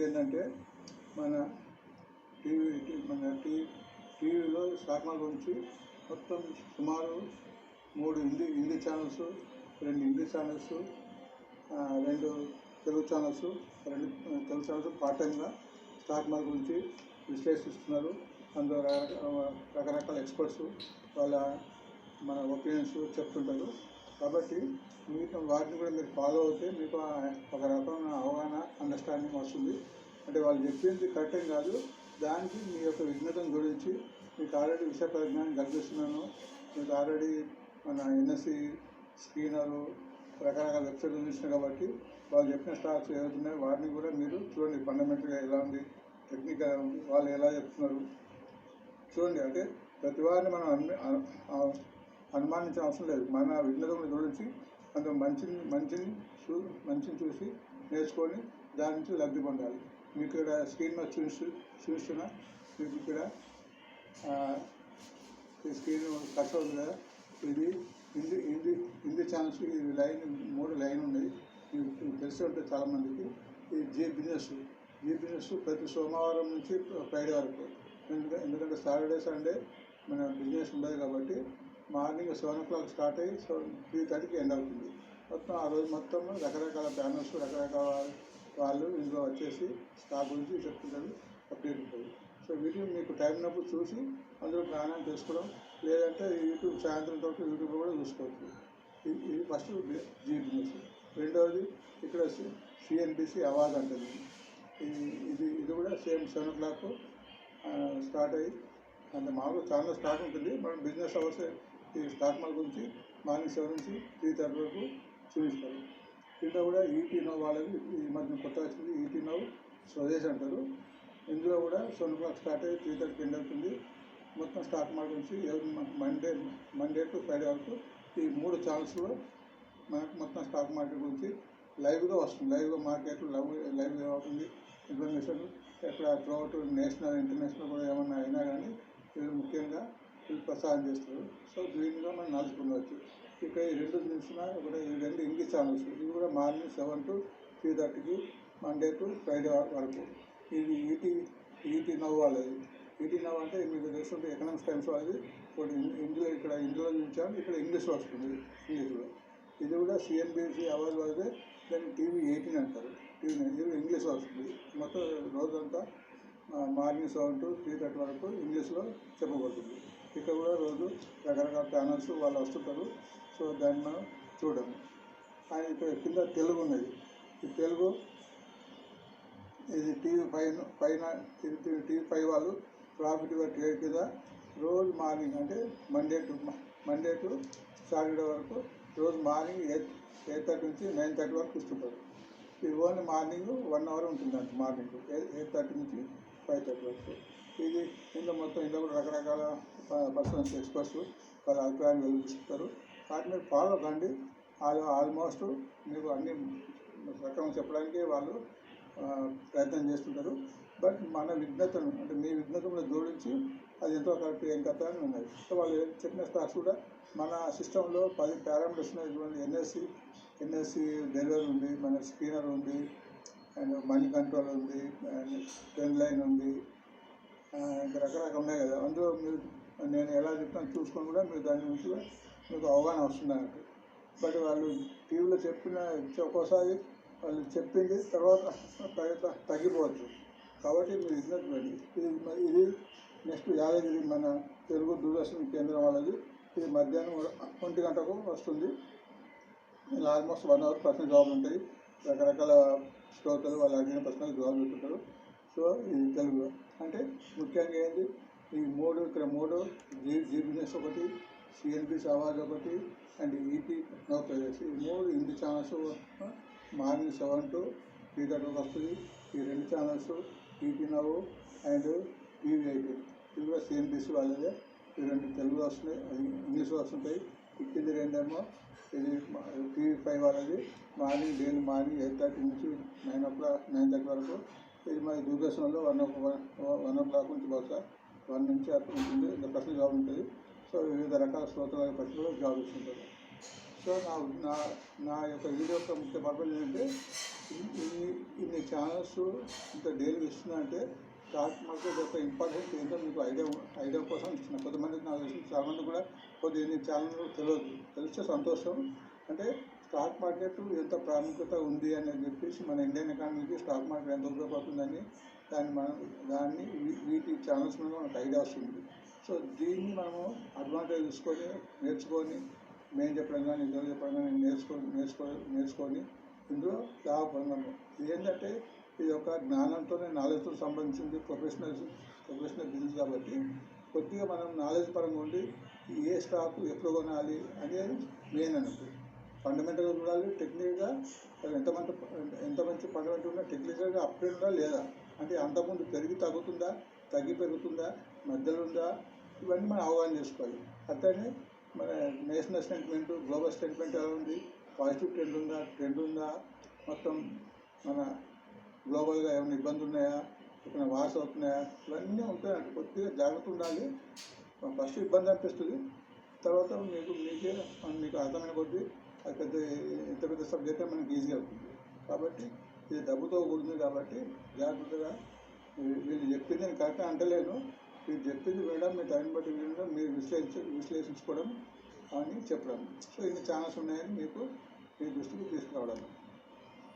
ఏంటంటే మన టీవీ మన టీ టీవీలో స్టాక్ గురించి మొత్తం సుమారు మూడు హిందీ హిందీ ఛానల్స్ రెండు ఇంగ్లీష్ ఛానల్స్ రెండు తెలుగు ఛానల్స్ రెండు తెలుగు ఛానల్స్ పార్ట్ టైంగా స్టాక్ మార్కెట్ గురించి విశ్లేషిస్తున్నారు. అందులో రకరకాల ఎక్స్పర్ట్స్ వాళ్ళ మన ఒపీనియన్స్ చెప్తుంటారు. కాబట్టి మీకు వాటిని కూడా మీరు ఫాలో అవుతే మీకు ఒక రకమైన అవగాహన అండర్స్టాండింగ్ వస్తుంది. అంటే వాళ్ళు చెప్పింది కరెక్టేం కాదు. దానికి మీ యొక్క విఘ్నతను జోడించి మీకు ఆల్రెడీ విషయ పరిజ్ఞానం కల్పిస్తున్నాను మీకు ఆల్రెడీ మన ఎన్ఎస్సి స్క్రీనరు రకరకాల వెబ్సైట్లు చూసినాయి కాబట్టి వాళ్ళు చెప్పిన స్టాక్స్ ఏవైతున్నాయో వాటిని కూడా మీరు చూడండి. ఫండమెంటల్గా ఎలా ఉంది టెక్నికల్ ఉంది వాళ్ళు ఎలా చెప్తున్నారు. చూడండి అంటే ప్రతి వారిని మనం అనుమానించిన అవసరం లేదు. మన విఘ్నతను జోడించి అందులో మంచిని మంచిని చూ మంచిని చూసి నేర్చుకొని దాని నుంచి లబ్ధి పొందాలి. మీకు ఇక్కడ స్క్రీన్ మీద చూసి చూస్తున్నా. మీకు ఇక్కడ ఈ స్క్రీన్ కట్ అవుతుంది కదా. ఇది హిందీ హిందీ హిందీ ఛానల్స్ ఇది లైన్ మూడు లైన్ ఉన్నాయి. ఇవి తెలిసి ఉంటుంది చాలామందికి ఈ జీ బిజినెస్ జీ బిజినెస్ ప్రతి సోమవారం నుంచి ఫ్రైడే వరకు. ఎందుకంటే ఎందుకంటే సాటర్డే సండే మన బిజినెస్ ఉండదు కాబట్టి morning seven o'clock start అయ్యి సో త్రీ థర్టీకి ఎండ్ అవుతుంది. మొత్తం ఆ రోజు మొత్తం రకరకాల బ్యానర్స్ రకరకాల వాళ్ళు ఇందులో వచ్చేసి స్టాక్ గురించి చెప్తుంటారు అప్డేట్ ఉంటుంది. సో వీటిని మీకు టైం ఉన్నప్పుడు చూసి అందులో ప్రయాణం చేసుకోవడం లేదంటే యూట్యూబ్ సాయంత్రం తోటి యూట్యూబ్ కూడా చూసుకోవచ్చు. ఇది ఇది ఫస్ట్ జీ బిజినెస్ రెండవది ఇక్కడ సిఎన్బిసి అవార్డ్ అంటుంది. ఇది ఇది ఇది కూడా same seven o'clock start అయ్యి అంటే మామూలుగా చాలా స్టాక్ ఉంటుంది మనం బిజినెస్ అవర్స్ ఈ స్టాక్ మార్కెట్ గురించి మార్నింగ్ సెవెన్ నుంచి త్రీ థర్టీ వరకు చూపిస్తారు దీంట్లో కూడా ఈటీ నో వాళ్ళకి ఈ మధ్య కొత్త వచ్చింది ఈటీ నో స్వదేశ్ అంటారు. ఇందులో కూడా సెవెన్ క్లాక్ స్టార్ట్ అయ్యి త్రీ థర్టీకి ఎండ్ అవుతుంది. మొత్తం స్టాక్ మార్కెట్ నుంచి మండే మండే టు ఫ్రైడే వరకు ఈ మూడు ఛానల్స్లో మనకు మొత్తం స్టాక్ మార్కెట్ గురించి లైవ్గా వస్తుంది. లైవ్గా మార్కెట్ లైవ్ లైవ్గా అవుతుంది. ఇన్ఫర్మేషన్ ఎక్కడ త్రూఅవుట్ నేషనల్ ఇంటర్నేషనల్ కూడా ఏమన్నా అయినా కానీ ఇది ముఖ్యంగా ప్రసారం చేస్తారు. సో దీనిగా మనం నాలుగు పొందవచ్చు ఇక్కడ ఈ రెండు చూసిన ఒకటి రెండు ఇంగ్లీష్ ఛానల్స్. ఇవి కూడా మార్నింగ్ సెవెన్ టు త్రీ థర్టీకి మండే టు ఫ్రైడే వరకు. ఇది ఈటీ ఈటీ నవ్ వాళ్ళది. ఈటీ నవ్వు అంటే మీకు తెలుస్తుంది ఎకనామిక్స్ టైమ్స్ వాళ్ళది. ఒకటి ఇందులో ఇక్కడ ఇందులో చూసాను ఇక్కడ ఇంగ్లీష్లో వస్తుంది ఇంగ్లీష్లో. ఇది కూడా సిఎన్బిసి అవార్డు వాళ్ళదే దాన్ని టీవీ ఎయిటీన్ అంటారు. టీవీ నైన్ ఇంగ్లీష్లో వస్తుంది. మొత్తం రోజంతా morning seven to three thirty వరకు ఇంగ్లీష్లో చెప్పబడుతుంది. ఇక్కడ కూడా రోజు రకరకాల ఛానల్స్ వాళ్ళు వస్తుంటారు. సో దాన్ని మనం చూడము. ఆయన ఇక్కడ కింద తెలుగు ఉన్నది. ఈ తెలుగు ఇది టీవీ పైన పైన టీవీ ఫైవ్ వాళ్ళు ప్రాఫిట్ ట్రేడ్ కింద రోజు మార్నింగ్ అంటే Monday to Monday to Saturday వరకు రోజు మార్నింగ్ ఎయిట్ ఎయిట్ థర్టీ నుంచి నైన్ థర్టీ వరకు ఇస్తుంటారు ఇది ఓన్లీ మార్నింగ్ వన్ అవర్ ఉంటుంది మార్నింగ్ ఎయిట్ థర్టీ నుంచి ఫైవ్ థర్టీ వరకు. ఇది ఇందులో మొత్తం ఇందులో కూడా రకరకాల పర్సన్స్ ఎక్స్పర్ట్స్ వాళ్ళ అభిప్రాయాన్ని వెలిపిస్తారు వాటిని ఫాలో కండి. వాళ్ళు ఆల్మోస్ట్ మీకు అన్ని రకం చెప్పడానికి వాళ్ళు ప్రయత్నం చేస్తుంటారు. బట్ మన విఘ్నతను అంటే మీ విఘ్నతను జోడించి అది ఎంతో కరెక్ట్ ఏం కథ అని ఉన్నది సో వాళ్ళు చెప్పిన స్టాక్స్ కూడా మన సిస్టంలో పది పారామీటర్స్ ఉన్నాయి ఎన్ఎస్సి ఎన్ఎస్సి డెలివరీ ఉంది మన స్క్రీనర్ ఉంది అండ్ మనీ కంట్రోల్ ఉంది అండ్ ట్రెండ్ లైన్ ఉంది ఇంకా రకరకాలు ఉన్నాయి కదా. అందులో మీరు నేను ఎలా చెప్తాను చూసుకొని కూడా మీరు దాని గురించి కూడా మీకు అవగాహన వస్తుంది అన్నట్టు బట్ వాళ్ళు టీవీలో చెప్పిన ఒక్కోసారి వాళ్ళు చెప్పింది తర్వాత తగ్గిపోవచ్చు. కాబట్టి మీరు ఇచ్చినటువంటి ఇది ఇది నెక్స్ట్ యాదగిరి మన తెలుగు దూరదర్శన కేంద్రం వాళ్ళది. ఇది మధ్యాహ్నం ఒంటి గంటకు వస్తుంది. ఇలా ఆల్మోస్ట్ వన్ అవర్ ప్రశ్న జవాబులు ఉంటాయి. రకరకాల శ్రోతలు వాళ్ళు అడిగిన ప్రశ్నలకు జవాబు చెప్తుంటారు సో ఇది తెలుగులో అంటే ముఖ్యంగా ఏంటి ఈ మూడు ఇక్కడ మూడు జీ జీ ఒకటి సిఎన్బిసి అవార్డ్ ఒకటి అండ్ ఈటీ నో ప్రదేశ్ ఈ మూడు Hindi channels morning seven to three thirty వస్తుంది. ఈ రెండు channels ET now and TV eighteen ఇవి కూడా సిఎన్బిసి వాళ్ళదే. ఈ రెండు తెలుగులో వస్తున్నాయి అది ఇంగ్లీష్లో వస్తుంటాయి ఇక్కింది రెండేమో ఇది టీవీ ఫైవ్ వాళ్ళది. Morning daily morning eight thirty నుంచి nine o'clock nine thirty వరకు ఇది మా దూరదర్శనంలో one o one o'clock నుంచి బహుశా వన్ నుంచి అప్పుడు ఉంటుంది. ఇంకా ప్రశ్న జాబ్ ఉంటుంది. సో వివిధ రకాల శ్రోతల ప్రశ్నలు జాబ్ ఇస్తుంటారు. సో నా నా నా యొక్క వీడియో యొక్క ముఖ్య పర్పస్ ఏంటంటే ఇన్ని ఇన్ని ఛానల్స్ ఇంత డైలీ ఇస్తున్నాయంటే స్టాక్ మార్కెట్ యొక్క ఇంపార్టెన్స్ ఏంటో మీకు ఐడియా ఐడియా కోసం ఇచ్చిన కొంతమందికి నాకు తెలిసిన చాలా మంది కూడా కొద్ది ఎన్ని ఛానల్ తెలియదు. తెలిస్తే సంతోషం. అంటే స్టాక్ మార్కెట్ ఎంత ప్రాముఖ్యత ఉంది అని చెప్పేసి మన ఇండియన్ ఎకానమీకి స్టాక్ మార్కెట్ ఎంత ఉపయోగపడుతుందని దాన్ని మనం దాన్ని వీటి ఛానల్స్ మీద మనకు ఐడియా వస్తుంది సో దీన్ని మనము అడ్వాంటేజ్ తీసుకొని నేర్చుకొని మేము చెప్పడం కానీ ఇద్దరు చెప్పడం కానీ నేర్చుకొని నేర్చుకో నేర్చుకొని ఇందులో లాభపడినాము ఏంటంటే ఇది ఒక జ్ఞానంతోనే నాలెడ్జ్తో సంబంధించింది ప్రొఫెషనల్ ప్రొఫెషనల్ బిజినెస్ కాబట్టి కొద్దిగా మనం నాలెడ్జ్ పరంగా ఉండి ఏ స్టాక్ ఎప్పుడు కొనాలి అనేది మెయిన్ అనుకుంటుంది ఫండమెంటల్గా చూడాలి టెక్నిక్గా ఎంత మంచి ఎంత మంచి ఫండమెంటల్ ఉన్నా టెక్నికల్గా అప్డేట్ ఉందా లేదా? అంటే అంతకుముందు పెరిగి తగ్గుతుందా తగ్గి పెరుగుతుందా మధ్యలో ఉందా? ఇవన్నీ మనం అవగాహన చేసుకోవాలి. అట్లనే మన నేషనల్ స్టేట్మెంట్ గ్లోబల్ స్టేట్మెంట్ ఎలా ఉంది? పాజిటివ్ ట్రెండ్ ఉందా ట్రెండ్ ఉందా? మొత్తం మన గ్లోబల్గా ఏమైనా ఇబ్బందులు ఉన్నాయా? ఏమైనా వార్స్ అవుతున్నాయా? ఇవన్నీ ఉంటాయి అంటే కొద్దిగా జాగ్రత్త ఉండాలి. ఫస్ట్ ఇబ్బంది అనిపిస్తుంది. తర్వాత మీకు మీకే మీకు అర్థమైన కొద్దీ అది పెద్ద ఎంత పెద్ద సబ్జెక్ట్ మనకి ఈజీ అవుతుంది. కాబట్టి ఇది డబ్బుతో కూడింది కాబట్టి జాగ్రత్తగా వీళ్ళు చెప్పింది నేను కరెక్ట్గా అంటలేను. మీరు చెప్పింది వినడం మీ టైం బట్టి వినడం మీరు విశ్లేషించ విశ్లేషించుకోవడం అని చెప్పడం. సో ఇన్ని ఛానల్స్ ఉన్నాయని మీకు మీ దృష్టికి తీసుకురావడం.